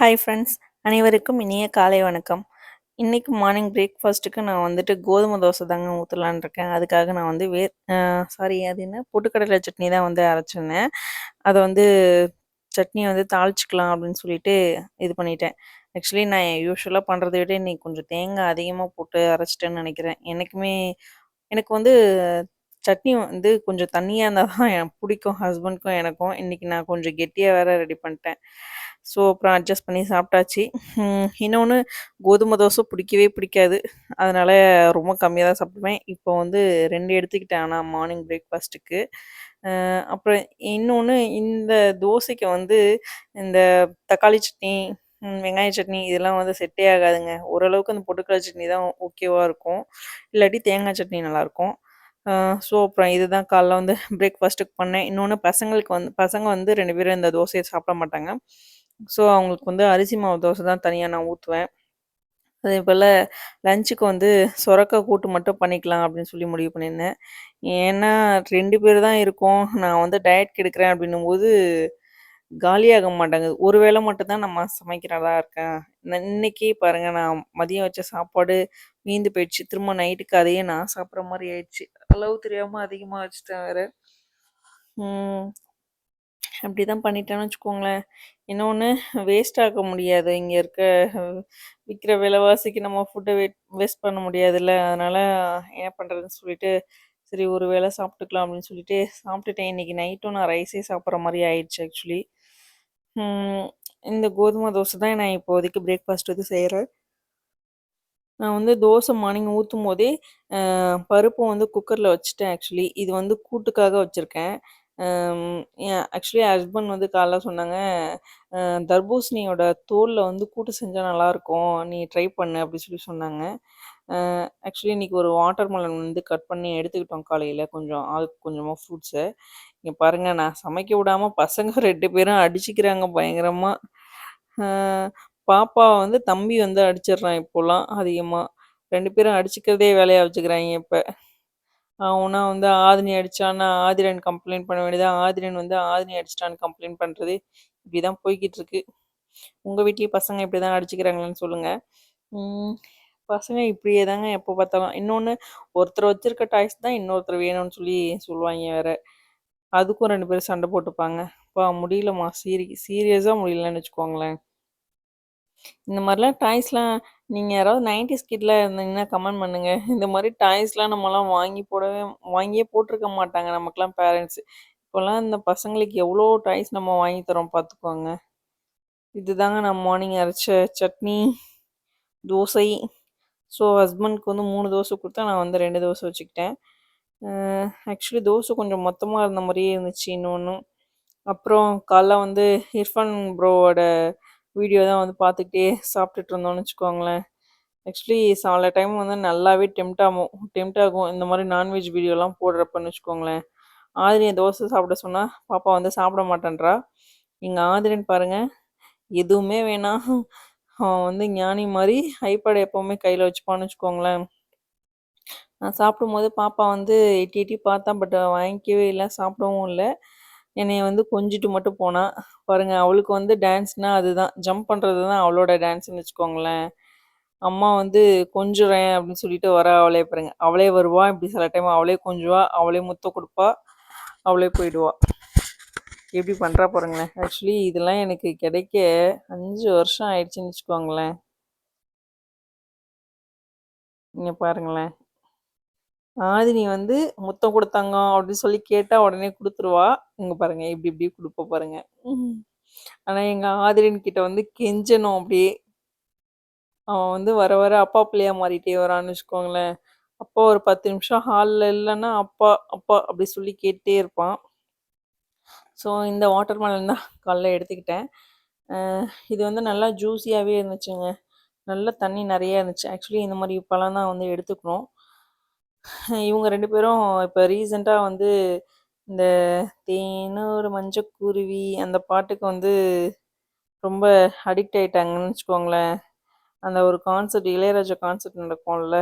Hi friends அனைவருக்கும் இனிய காலை வணக்கம். இன்றைக்கி மார்னிங் பிரேக்ஃபாஸ்ட்டுக்கு நான் வந்துட்டு கோதுமை தோசை தாங்க ஊற்றலான்னு இருக்கேன். அதுக்காக நான் வந்து வே சாரி அது என்ன? பொட்டுக்கடலை சட்னி தான் வந்து அரைச்சிருந்தேன். அதை வந்து சட்னியை வந்து தாளிச்சிக்கலாம் அப்படின்னு சொல்லிட்டு இது பண்ணிட்டேன். ஆக்சுவலி நான் யூஸ்வலாக பண்ணுறத விட இன்றைக்கி கொஞ்சம் தேங்காய் அதிகமாக போட்டு அரைச்சிட்டேன்னு நினைக்கிறேன். எனக்குமே எனக்கு வந்து சட்னி வந்து கொஞ்சம் தண்ணியாக இருந்தால் தான் எனக்கு பிடிக்கும் ஹஸ்பண்ட்க்கும் எனக்கும். இன்றைக்கி நான் கொஞ்சம் கெட்டியாக வேறு ரெடி பண்ணிட்டேன். ஸோ அப்புறம் அட்ஜஸ்ட் பண்ணி சாப்பிட்டாச்சு. இன்னொன்று கோதுமை தோசை பிடிக்கவே பிடிக்காது. அதனால் ரொம்ப கம்மியாக தான் சாப்பிடுவேன். இப்போ வந்து ரெண்டு எடுத்துக்கிட்டேன். ஆனால் மார்னிங் பிரேக்ஃபாஸ்ட்டுக்கு அப்புறம் இன்னொன்று இந்த தோசைக்கு வந்து இந்த தக்காளி சட்னி வெங்காய சட்னி இதெல்லாம் வந்து செட்டே ஆகாதுங்க. ஓரளவுக்கு அந்த பொட்டுக்கடலை சட்னி தான் ஓகேவாக இருக்கும். இல்லாட்டி தேங்காய் சட்னி நல்லாயிருக்கும் ஸோ அப்புறம் இதுதான் காலைல வந்து பிரேக்ஃபாஸ்ட்டுக்கு பண்ணேன். இன்னொன்று பசங்களுக்கு வந்து பசங்க வந்து ரெண்டு பேரும் இந்த தோசையை சாப்பிட மாட்டாங்க. ஸோ அவங்களுக்கு வந்து அரிசி மாவு தோசை தான் தனியாக நான் ஊற்றுவேன் அதே போல் லஞ்சுக்கு வந்து சொரக்கா கூட்டு மட்டும் பண்ணிக்கலாம் அப்படின்னு சொல்லி முடிவு பண்ணியிருந்தேன். ஏன்னா ரெண்டு பேர் தான் இருக்கோம். நான் வந்து டயட் கெடுக்கிறேன் அப்படின்னும் போது காலியாக மாட்டேங்குது. ஒரு வேளை மட்டும்தான் நம்ம சமைக்கிறதா இருக்கேன். இன்னைக்கு பாருங்கள் நான் மதியம் வச்ச சாப்பாடு மீந்து போயிடுச்சு. திரும்ப நைட்டுக்கு அதையே நான் சாப்பிட்ற மாதிரி ஆயிடுச்சு. அளவு தெரியாமல் அதிகமாக வச்சுட்டேன் வேறு. அப்படி தான் பண்ணிட்டேன்னு வச்சுக்கோங்களேன். இன்னொன்று வேஸ்ட் ஆக்க முடியாது. இங்கே இருக்க விற்கிற விலைவாசிக்கு நம்ம ஃபுட்டை வே வேஸ்ட் பண்ண முடியாதுல்ல. அதனால் என்ன பண்ணுறதுன்னு சொல்லிட்டு சரி ஒரு வேளை சாப்பிட்டுக்கலாம் அப்படின்னு சொல்லிட்டு சாப்பிட்டுட்டேன். இன்றைக்கி நைட்டும் நான் ரைஸே சாப்பிட்ற மாதிரி ஆயிடுச்சு ஆக்சுவலி இந்த கோதுமை தோசை தான் நான் இப்போதைக்கு பிரேக்ஃபாஸ்ட் வந்து செய்கிறேன் நான் வந்து தோசை மார்னிங் ஊற்றும் போதே பருப்பும் வந்து குக்கரில் வச்சுட்டேன் ஆக்சுவலி இது வந்து கூட்டுக்காக வச்சுருக்கேன். ஆக்சுவலி ஹஸ்பண்ட் வந்து காலைல சொன்னாங்க தர்பூசணியோட தோலில் வந்து கூட்டு செஞ்சால் நல்லாயிருக்கும் நீ ட்ரை பண்ணு அப்படி சொல்லி சொன்னாங்க. ஆக்சுவலி இன்றைக்கி ஒரு வாட்டர் மெலன் வந்து கட் பண்ணி எடுத்துக்கிட்டோம் காலையில் கொஞ்சம் ஆளுக்கு கொஞ்சமாக ஃப்ரூட்ஸை இங்கே பாருங்கள் நான் சமைக்க விடாமல் பசங்க ரெண்டு பேரும் அடிச்சுக்கிறாங்க பயங்கரமாக பாப்பா வந்து தம்பி வந்து அடிச்சிடுறான் இப்போலாம் அதிகமாக ரெண்டு பேரும் அடிச்சுக்கிறதே வேலையாக வச்சுக்கிறாங்க இப்போ. அவனா வந்து ஆதினி அடிச்சான்னா ஆதிரன் கம்ப்ளைண்ட் பண்ண வேண்டியது? ஆதிரன் வந்து ஆதினி அடிச்சிட்டான்னு கம்ப்ளைண்ட் பண்ணுறது இப்படி தான் போய்கிட்டு இருக்கு. உங்கள் வீட்லேயும் பசங்க இப்படி தான் அடிச்சுக்கிறாங்களான்னு சொல்லுங்கள் பசங்க இப்படியே தாங்க எப்போ பார்த்தாலும். இன்னொன்று ஒருத்தர் வச்சிருக்க டாய்ஸ் தான் இன்னொருத்தர் வேணும்னு சொல்லி சொல்லுவாங்க வேற. அதுக்கும் ரெண்டு பேரும் சண்டை போட்டுப்பாங்க. அப்பா முடியலம்மா. சீரி சீரியஸாக முடியலன்னு வச்சுக்கோங்களேன். இந்த மாதிரிலாம் டாய்ஸ்லாம் நீங்கள் யாராவது நைன்டிஸ் கிட்ல இருந்தீங்கன்னா கமெண்ட் பண்ணுங்க. இந்த மாதிரி டாய்ஸ்லாம் நம்மலாம் வாங்கி போடவே வாங்கியே போட்டிருக்க மாட்டாங்க நமக்குலாம் பேரண்ட்ஸ். இப்போல்லாம் இந்த பசங்களுக்கு எவ்வளோ டாய்ஸ் நம்ம வாங்கி தரோம் பார்த்துக்கோங்க. இதுதாங்க நான் மார்னிங் அரைச்ச சட்னி தோசை. ஸோ ஹஸ்பண்ட்க்கு வந்து மூணு தோசை கொடுத்தா நான் வந்து ரெண்டு தோசை வச்சுக்கிட்டேன். ஆக்சுவலி தோசை கொஞ்சம் மொத்தமாக இருந்த மாதிரியே இருந்துச்சு இன்னொன்று அப்புறம் காலைல வந்து இர்ஃபான் ப்ரோவோட வீடியோ தான் வந்து பார்த்துக்கிட்டே சாப்பிட்டுட்டு இருந்தோம்னு வச்சுக்கோங்களேன். ஆக்சுவலி சில டைம் வந்து நல்லாவே டெம்ட் ஆகும். டெம்ட் ஆகும். இந்த மாதிரி நான்வெஜ் வீடியோலாம் போடுறப்பன்னு வச்சுக்கோங்களேன். ஆதிரியை தோசை சாப்பிட சொன்னால் பாப்பா வந்து சாப்பிட மாட்டேன்றா. எங்கள் ஆதிரன் பாருங்கள் எதுவுமே வேணாம். அவன் வந்து ஞானி மாதிரி ஐபேடை எப்போவுமே கையில் வச்சுப்பான்னு வச்சுக்கோங்களேன். நான் சாப்பிடும்போது பாப்பா வந்து எட்டி எட்டி பார்த்தா பட் வாங்கிக்கவே இல்லை. சாப்பிடவும் இல்லை. என்னைய வந்து கொஞ்சிட்டு மட்டும் போனால் பாருங்க அவளுக்கு வந்து டான்ஸ்னால் அதுதான். ஜம்ப் பண்ணுறது தான் அவளோட டான்ஸ்னு வச்சுக்கோங்களேன். அம்மா வந்து கொஞ்சுறேன் அப்படின்னு சொல்லிட்டு வர அவளே பாருங்க. அவளே வருவா. இப்படி சில டைம் அவளே கொஞ்சுவா. அவளே முத்தம் கொடுப்பா. அவளே போயிடுவா. எப்படி பண்ணுறா பாருங்களேன். ஆக்சுவலி இதெல்லாம் எனக்கு கிடைக்க அஞ்சு வருஷம் ஆயிடுச்சுன்னு வச்சுக்கோங்களேன். நீங்கள் பாருங்களேன். ஆதினி வந்து முத்தம் கொடுத்தாங்க அப்படின்னு சொல்லி கேட்டா உடனே குடுத்துருவா. இங்க பாருங்க இப்படி இப்படி குடுப்பா பாருங்க. ஆனா எங்க ஆதிரின் கிட்ட வந்து கெஞ்சணும் அப்படியே. அவன் வந்து வர வர அப்பா பிள்ளையா மாறிட்டே வரான்னு வச்சுக்கோங்களேன். அப்பா ஒரு பத்து நிமிஷம் ஹால்ல இல்லைன்னா, அப்பா அப்பா அப்படி சொல்லி கேட்டே இருப்பான். ஸோ இந்த வாட்டர் மெலன் தான் காலைல எடுத்துக்கிட்டேன். இது வந்து நல்லா ஜூஸியாவே இருந்துச்சுங்க. நல்ல தண்ணி நெறைய இருந்துச்சு. ஆக்சுவலி இந்த மாதிரி பழம் தான் வந்து எடுத்துக்கணும். இவங்க ரெண்டு பேரும் இப்போ ரீசெண்டாக வந்து இந்த "தேனொரு மஞ்சக்குருவி" அந்த பாட்டுக்கு வந்து ரொம்ப அடிக்ட் ஆயிட்டாங்கன்னு வச்சுக்கோங்களேன். அந்த ஒரு கான்சர்ட் இளையராஜா கான்சர்ட் நடக்கும்ல.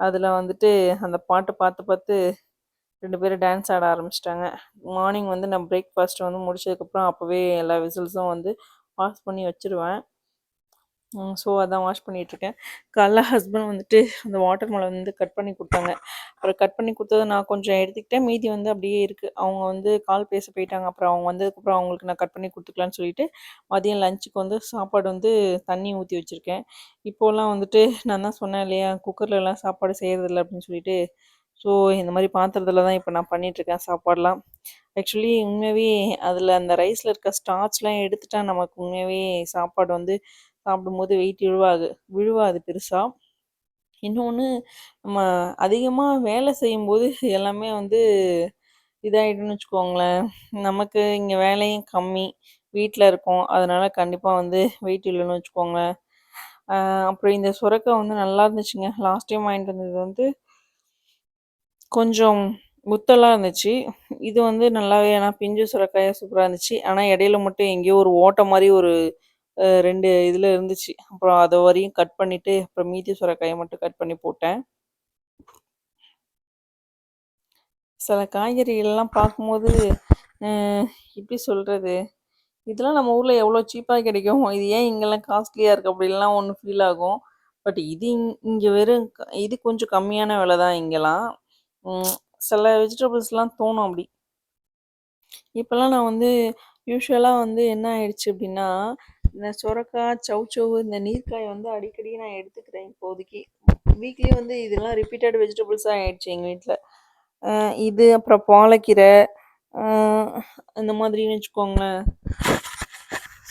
அதில் வந்துட்டு அந்த பாட்டை பார்த்து பார்த்து ரெண்டு பேரும் டான்ஸ் ஆட ஆரம்பிச்சிட்டாங்க மார்னிங் வந்து நான் பிரேக்ஃபாஸ்ட் வந்து முடிச்சதுக்கப்புறம் அப்போவே எல்லா விசில்ஸும் வந்து பாஸ் பண்ணி வச்சுருவேன் ஸோ அதான் வாஷ் பண்ணிகிட்ருக்கேன் காலைல ஹஸ்பண்ட் வந்துட்டு அந்த வாட்டர் மெலன் வந்து கட் பண்ணி கொடுத்தாங்க. அப்புறம் கட் பண்ணி கொடுத்ததை நான் கொஞ்சம் எடுத்துக்கிட்டேன். மீதி வந்து அப்படியே இருக்குது அவங்க வந்து கால் பேச போயிட்டாங்க. அப்புறம் அவங்க வந்ததுக்கப்புறம் அவங்களுக்கு நான் கட் பண்ணி கொடுத்துக்கலான்னு சொல்லிட்டு மதியம் லஞ்சுக்கு வந்து சாப்பாடு வந்து தண்ணி ஊற்றி வச்சுருக்கேன். இப்போலாம் வந்துட்டு நான் தான் சொன்னேன் இல்லையா குக்கர்லலாம் சாப்பாடு செய்கிறதில்ல அப்படின்னு சொல்லிட்டு. ஸோ இந்த மாதிரி பாத்திரத்தில் தான் இப்போ நான் பண்ணிகிட்ருக்கேன் சாப்பாடெலாம். ஆக்சுவலி உண்மையாகவே அதில் அந்த ரைஸில் இருக்க ஸ்டார்ச்லாம் எடுத்துட்டா நமக்கு உண்மையாகவே சாப்பாடு வந்து சாப்பிடும்போது வெயிட் விழுவாது விழுவாது பெருசாக இன்னொன்று நம்ம அதிகமாக வேலை செய்யும்போது எல்லாமே வந்து இதாகிடும்னு வச்சுக்கோங்களேன். நமக்கு இங்கே வேலையும் கம்மி வீட்டில் இருக்கோம். அதனால் கண்டிப்பாக வந்து வெயிட் இல்லைன்னு வச்சுக்கோங்களேன். அப்புறம் இந்த சுரக்காய் வந்து நல்லா இருந்துச்சுங்க. லாஸ்ட் டைம் வாங்கிட்டு வந்தது வந்து கொஞ்சம் முத்தலாக இருந்துச்சு. இது வந்து நல்லாவே ஏன்னா பிஞ்சு சுரக்காயாக சூப்பராக இருந்துச்சு. ஆனால் இடையில மட்டும் எங்கேயோ ஒரு ஓட்டை மாதிரி ஒரு ரெண்டு இதில் இருந்துச்சு. அப்புறம் அதை வரையும் கட் பண்ணிவிட்டு அப்புறம் மீதி சுரக்காயை மட்டும் கட் பண்ணி போட்டேன். சில காய்கறிகள்லாம் பார்க்கும்போது எப்படி சொல்கிறது இதெல்லாம் நம்ம ஊரில் எவ்வளோ சீப்பாக கிடைக்கும் இது ஏன் இங்கெல்லாம் காஸ்ட்லியாக இருக்குது அப்படின்லாம் ஒன்று ஃபீல் ஆகும். பட் இது இங்கே வெறும் இது கொஞ்சம் கம்மியான விலை தான் இங்கெல்லாம். சில வெஜிடபிள்ஸ்லாம் தோணும் அப்படி. இப்போல்லாம் நான் வந்து யூஸ்வலாக வந்து என்ன ஆயிடுச்சு அப்படின்னா இந்த சுரக்காய் சவு இந்த நீர்க்காய் வந்து அடிக்கடி நான் எடுத்துக்கிறேன் இப்போதைக்கு. வீக்லி வந்து இதெல்லாம் ரிப்பீட்டட் வெஜிடபிள்ஸாக ஆயிடுச்சு எங்கள் வீட்டில் இது அப்புறம் பாலக்கீரை இந்த மாதிரின்னு வச்சுக்கோங்களேன்.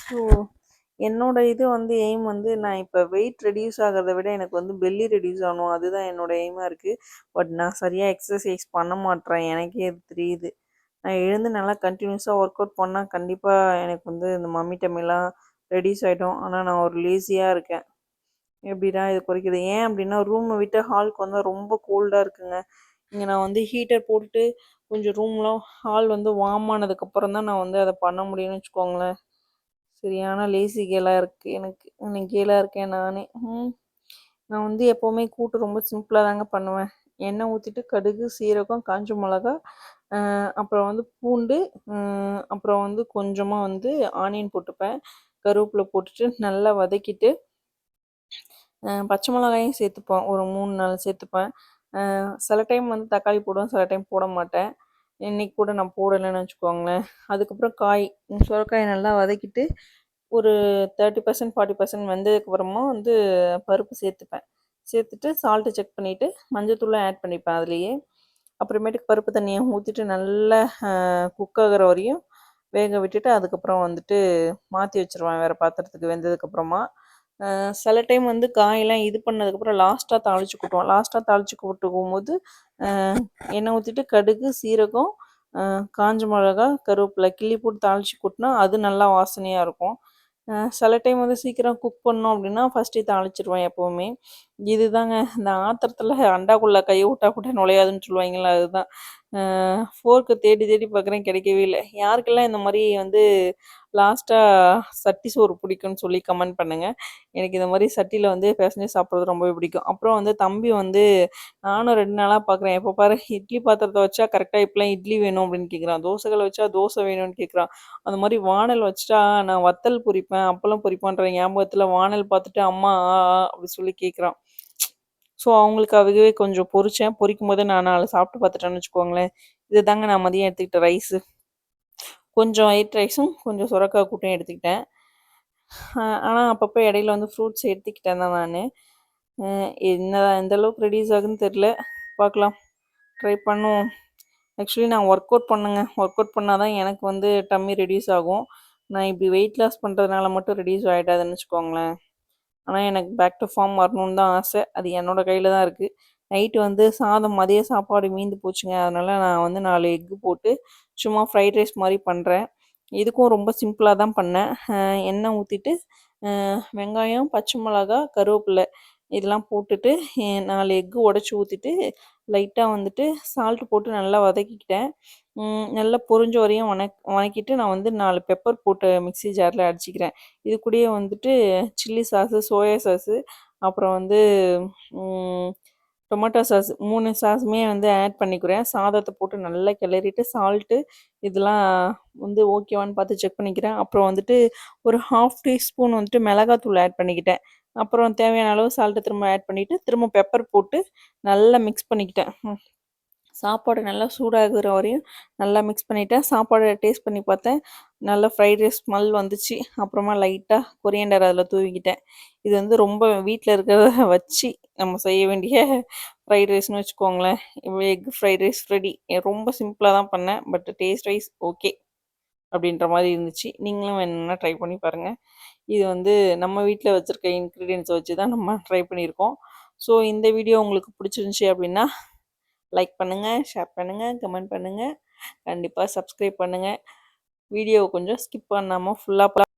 ஸோ என்னோட இது வந்து எய்ம் வந்து நான் இப்போ வெயிட் ரெடியூஸ் ஆகிறத விட எனக்கு வந்து பெல்லி ரெடியூஸ் ஆகணும். அதுதான் என்னோட எய்மாக இருக்குது பட் நான் சரியாக எக்ஸசைஸ் பண்ண மாட்டேறேன். எனக்கே அது தெரியுது. நான் எழுந்து நல்லா கண்டினியூஸாக ஒர்க் அவுட் பண்ணால் கண்டிப்பாக எனக்கு வந்து இந்த மம்மி டம்மிலாம் ரெடியூஸ் ஆகிடும் ஆனால் நான் ஒரு லேசியாக இருக்கேன். எப்படிடா இது குறைக்கிறது ஏன் அப்படின்னா ரூமை விட்டு ஹாலுக்கு வந்தால் ரொம்ப கோல்டாக இருக்குங்க. இங்கே நான் வந்து ஹீட்டர் போட்டுட்டு கொஞ்சம் ரூம்லாம் ஹால் வந்து வார்ம் ஆனதுக்கப்புறம் தான் நான் வந்து அதை பண்ண முடியும்னு வச்சுக்கோங்களேன். சரியான லேசி கேலாக இருக்குது எனக்கு இன்னைக்கு கேலாக இருக்கேன் நானே. நான் வந்து எப்போவுமே கூட்டு ரொம்ப சிம்பிளாக தாங்க பண்ணுவேன். எண்ணெய் ஊற்றிட்டு கடுகு சீரகம் காஞ்ச மிளகா அப்புறம் வந்து பூண்டு அப்புறம் வந்து கொஞ்சமாக வந்து ஆனியன் போட்டுப்பேன். கருவேப்பிலை போட்டுட்டு நல்லா வதக்கிட்டு பச்சை மிளகாயும் சேர்த்துப்போம் ஒரு மூணு நாள் சேர்த்துப்பேன். சில டைம் வந்து தக்காளி போடுவேன் சில டைம் போட மாட்டேன். இன்றைக்கி கூட நான் போடலைன்னு வச்சுக்கோங்களேன். அதுக்கப்புறம் காய் சுரக்காயை நல்லா வதக்கிட்டு ஒரு தேர்ட்டி பர்சன்ட் ஃபார்ட்டி பர்சன்ட் வெந்ததுக்கப்புறமா வந்து பருப்பு சேர்த்துப்பேன். சேர்த்துட்டு சால்ட்டு செக் பண்ணிவிட்டு மஞ்சத்தூளும் ஆட் பண்ணிப்பேன் அதுலேயே. அப்புறமேட்டுக்கு பருப்பு தண்ணியை ஊற்றிட்டு நல்லா குக் ஆகிற வரையும் வேக விட்டுட்டு அதுக்கப்புறம் வந்துட்டு மாற்றி வச்சுருவேன் வேறு பாத்திரத்துக்கு வெந்ததுக்கப்புறமா சில டைம் வந்து காயெல்லாம் இது பண்ணதுக்கப்புறம் லாஸ்ட்டாக தாளித்து கொட்டுவோம். லாஸ்ட்டாக தாளித்து கொட்டுக்கும் போது எண்ணெய் ஊற்றிட்டு கடுகு சீரகம் காஞ்ச மிளகா கருவேப்பிலை கிள்ளி போட்டு தாளித்து கொட்டினா அது நல்லா வாசனையாக இருக்கும். சில டைம் வந்து சீக்கிரம் குக் பண்ணோம் அப்படின்னா ஃபஸ்ட்டு தாளிச்சிருவேன் எப்போவுமே. இதுதாங்க இந்த ஆத்திரத்தில் அண்டாக்குள்ளே கை விட்டா கூட நுழையாதுன்னு சொல்லுவாங்களா அதுதான். ஃபோர்க்கு தேடி தேடி பார்க்குறேன் கிடைக்கவே இல்லை. யாருக்கெல்லாம் இந்த மாதிரி வந்து லாஸ்ட்டாக சட்டி சோறு பிடிக்கும்னு சொல்லி கமெண்ட் பண்ணுங்கள் எனக்கு இந்த மாதிரி சட்டியில் வந்து பேசஞ்சு சாப்பிட்றது ரொம்பவே பிடிக்கும். அப்புறம் வந்து தம்பி வந்து நானும் ரெண்டு நாளாக பார்க்குறேன் எப்போ பாரு இட்லி பாத்திரத்தை வச்சா கரெக்டாக இப்போலாம் இட்லி வேணும் அப்படின்னு கேட்குறான் தோசைகளை வச்சா தோசை வேணும்னு கேட்குறான் அந்த மாதிரி வானல் வச்சுட்டா நான் வத்தல் பொரிப்பேன் அப்பளம் பொரிப்பான்ற ஞாபகத்தில் வானல் பார்த்துட்டு அம்மா அப்படி சொல்லி கேட்குறான் ஸோ அவங்களுக்காகவே கொஞ்சம் பொரித்தேன் பொரிக்கும் போது நான் நாலு சாப்பிட்டு பார்த்துட்டேன்னு வச்சுக்கோங்களேன். இது தாங்க நான் மதியம் எடுத்துக்கிட்ட ரைஸு. கொஞ்சம் ஒயிட் ரைஸும் கொஞ்சம் சுரக்காய் கூட்டம் எடுத்துக்கிட்டேன். ஆனால் அப்பப்போ இடையில வந்து ஃப்ரூட்ஸ் எடுத்துக்கிட்டேன் தான் நான். என்ன எந்த அளவுக்கு ரெடியூஸ் ஆகுதுன்னு தெரில பார்க்கலாம் ட்ரை பண்ணுவோம். ஆக்சுவலி நான் ஒர்க் அவுட் பண்ணுங்க. ஒர்க் அவுட் பண்ணால் தான் எனக்கு வந்து டம்மி ரெடியூஸ் ஆகும். நான் இப்படி வெயிட் லாஸ் பண்ணுறதுனால மட்டும் ரெடியூஸ் ஆகிட்டாதுன்னு வச்சுக்கோங்களேன். ஆனால் எனக்கு பேக் டு ஃபார்ம் வரணுன்னு தான் ஆசை. அது என்னோடய கையில் தான் இருக்குது நைட்டு வந்து சாதம் மதிய சாப்பாடு மீந்து போச்சுங்க. அதனால் நான் வந்து நாலு எக்கு போட்டு சும்மா ஃப்ரைட் ரைஸ் மாதிரி பண்ணுறேன் இதுக்கும் ரொம்ப சிம்பிளாக தான் பண்ணேன். எண்ணெய் ஊற்றிட்டு வெங்காயம் பச்சை மிளகா கருவேப்பிலை இதெல்லாம் போட்டுட்டு நாலு எக்கு உடச்சி ஊற்றிட்டு லைட்டாக வந்துட்டு சால்ட் போட்டு நல்லா வதக்கிக்கிட்டேன். நல்லா பொறிஞ்ச வரையும் வணக் வதக்கிட்டு நான் வந்து நாலு பெப்பர் போட்டு மிக்ஸி ஜாரில் அடிச்சிக்கிறேன். இது கூடயே வந்துட்டு சில்லி சாஸு சோயா சாஸு அப்புறம் வந்து டொமேட்டோ சாஸ் மூணு சாஸுமே வந்து ஆட் பண்ணிக்கிறேன். சாதத்தை போட்டு நல்லா கிளறிட்டு, சால்ட்டு இதெல்லாம் வந்து ஓகேவான்னு பார்த்து செக் பண்ணிக்கிறேன். அப்புறம் வந்துட்டு ஒரு 1/2 டீஸ்பூன் வந்துட்டு மிளகாத்தூள் ஆட் பண்ணிக்கிட்டேன். அப்புறம் தேவையான அளவு சால்ட்டு திரும்ப ஆட் பண்ணிவிட்டு திரும்ப பெப்பர் போட்டு நல்லா மிக்ஸ் பண்ணிக்கிட்டேன். சாப்பாடு நல்லா சூடாகிற வரையும் நல்லா மிக்ஸ் பண்ணிட்டேன். சாப்பாடு டேஸ்ட் பண்ணி பார்த்தேன். நல்லா ஃப்ரைட் ரைஸ் ஸ்மெல் வந்துச்சு. அப்புறமா லைட்டாக கொரியண்டர் அதில் தூவிக்கிட்டேன். இது வந்து ரொம்ப வீட்டில் இருக்கிறத வச்சு நம்ம செய்ய வேண்டிய ஃப்ரைட் ரைஸ்னு வச்சுக்கோங்களேன். Egg fried rice ready. ரொம்ப சிம்பிளாக தான் பண்ணேன். But taste wise okay. அப்படின்ற மாதிரி இருந்துச்சு. நீங்களும் வேணும்னா ட்ரை பண்ணி பாருங்கள் இது வந்து நம்ம வீட்டில் வச்சுருக்க இன்க்ரீடியன்ஸை வச்சு தான் நம்ம ட்ரை பண்ணியிருக்கோம். ஸோ இந்த வீடியோ உங்களுக்கு பிடிச்சிருந்துச்சி அப்படின்னா, லைக் பண்ணுங்க, ஷேர் பண்ணுங்க, கமெண்ட் பண்ணுங்க. கண்டிப்பாக சப்ஸ்கிரைப் பண்ணுங்க. வீடியோ கொஞ்சம் ஸ்கிப் பண்ணாம ஃபுல்லா